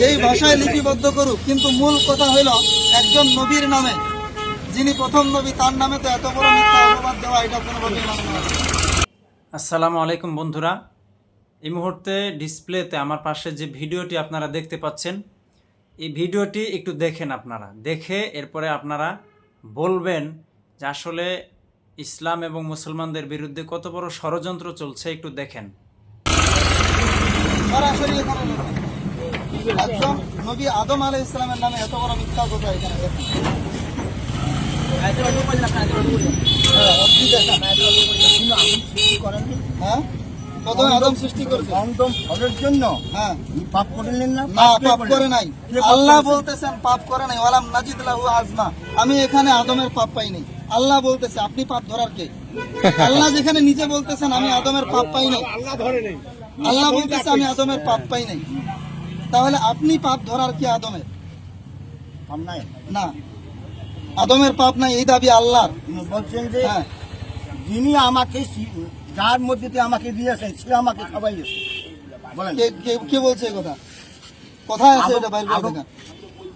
যেই ভাষায় লিপিবদ্ধ করুক কিন্তু মূল কথা হইল একজন নবীর নামে। যিনি প্রথম নবী তার নামে তো এত বড় মিথ্যা অপবাদ দেওয়া এটা কোনোভাবেই নয় আসসালামু আলাইকুম বন্ধুরা। এই মুহূর্তে ডিসপ্লেতে আমার পাশে যে ভিডিওটি আপনারা দেখতে পাচ্ছেন এই ভিডিওটি একটু দেখেন আপনারা। দেখে এরপরে আপনারা বলবেন যে আসলে ইসলাম এবং মুসলমানদের বিরুদ্ধে কত বড় ষড়যন্ত্র চলছে একটু দেখেন। সরাসরি একজন নবী আদম আলাই ইসলামের নামে এত বড় মিথ্যা কথা এখানে হ্যাঁ। হ্যাঁ? প্রথমে আদম সৃষ্টি করেছে। কন্ডম ফলের জন্য? হ্যাঁ। পাপ করলেন না? না পাপ করে নাই। আল্লাহ বলতেছেন পাপ করে নাই। ওয়ালাম নাজিদ লাহু আজমা। আমি এখানে আদমের পাপ পাই নাই। আল্লাহ বলতেছে আপনি পাপ ধরার কে? আল্লাহ যেখানে নিজে বলতেছেন আমি আদমের পাপ পাই নাই। আল্লাহ বলতেছে আমি আদমের পাপ পাই নাই। তাহলে আপনি পাপ ধরার কি আদমের? না। আদমের পাপ নাই এই দাবি আল্লাহর। তিনি বলছেন যে হ্যাঁ। যিনি আমাকে যার মধ্যে দিয়ে আমাকে দিয়েছেন সে আমাকে খাওয়াইয়েছে। বলেন। কে কে- কে বলছে এই কথা? কোথায় আছে এটা বাইরে দেখা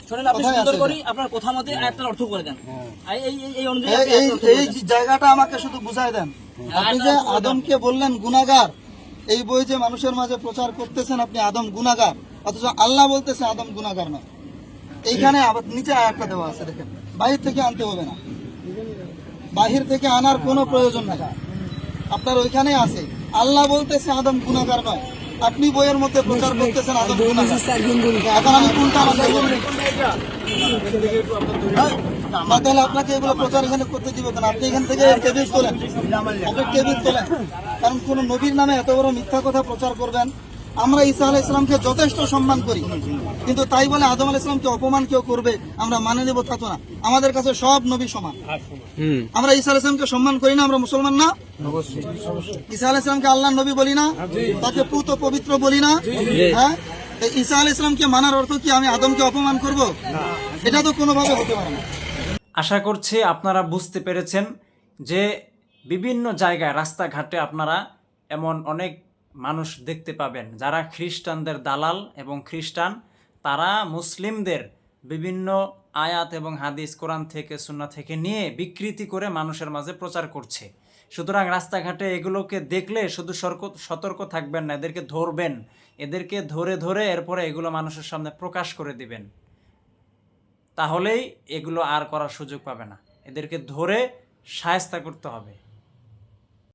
শোনেন আপনি কোথায় সুন্দর আছে আপনার কথা মতে অর্থ করে দেন। এই জায়গাটা আমাকে শুধু বুঝাই দেন। আপনি যে আদমকে বললেন গুনাগার এই বই যে মানুষের মাঝে প্রচার করতেছেন আপনি আদম গুনাগার অথচ আল্লাহ বলতেছে আদম গুনাগার নয়। এইখানে আবার নিচে আয়াতটা দেওয়া আছে দেখেন। বাহির থেকে আনতে হবে না। বাহির থেকে আনার কোনো প্রয়োজন নাই। আপনার ওইখানে আছে আল্লাহ বলতেছে আদম গুনাগার নয়। আপনি বইয়ের মধ্যে প্রচার করতেছেন আদম এখন আমি কোনটা না তাহলে আপনাকে এগুলো প্রচার এখানে করতে দিব কেন? আপনি এখান থেকে টেবিল তোলেন। আপনি টেবিল তোলেন। কারণ কোন নবীর নামে এত বড় মিথ্যা কথা প্রচার করবেন। আমরা ঈসা আলাহ ইসলামকে যথেষ্ট সম্মান করি। কিন্তু তাই বলে আদম আলাহ ইসলামকে অপমান কেউ করবে আমরা মানে নেব তা তো না। আমাদের কাছে সব নবী সমান। আমরা ঈসা আলাহ ইসলামকে সম্মান করি না আমরা মুসলমান না? ঈসা আলাহ ইসলামকে আল্লাহ নবী বলি না? তাকে পুত পবিত্র বলি না? হ্যাঁ? ঈসা আলাহ ইসলামকে মানার অর্থ কি আমি আদমকে অপমান করব? এটা তো কোনোভাবে হতে পারে না। আশা করছি আপনারা বুঝতে পেরেছেন যে বিভিন্ন জায়গায়, রাস্তাঘাটে আপনারা এমন অনেক মানুষ দেখতে পাবেন যারা খ্রিস্টানদের দালাল এবং খ্রিস্টান। তারা মুসলিমদের বিভিন্ন আয়াত এবং হাদিস, কোরআন থেকে সুন্না থেকে নিয়ে বিকৃতি করে মানুষের মাঝে প্রচার করছে। সুতরাং রাস্তাঘাটে এগুলোকে দেখলে শুধু সতর্ক থাকবেন না, এদেরকে ধরবেন। এদেরকে ধরে ধরে এরপরে এগুলো মানুষের সামনে প্রকাশ করে দিবেন। তাহলেই এগুলো আর করার সুযোগ পাবে না। এদেরকে ধরে সায়স্তা করতে হবে।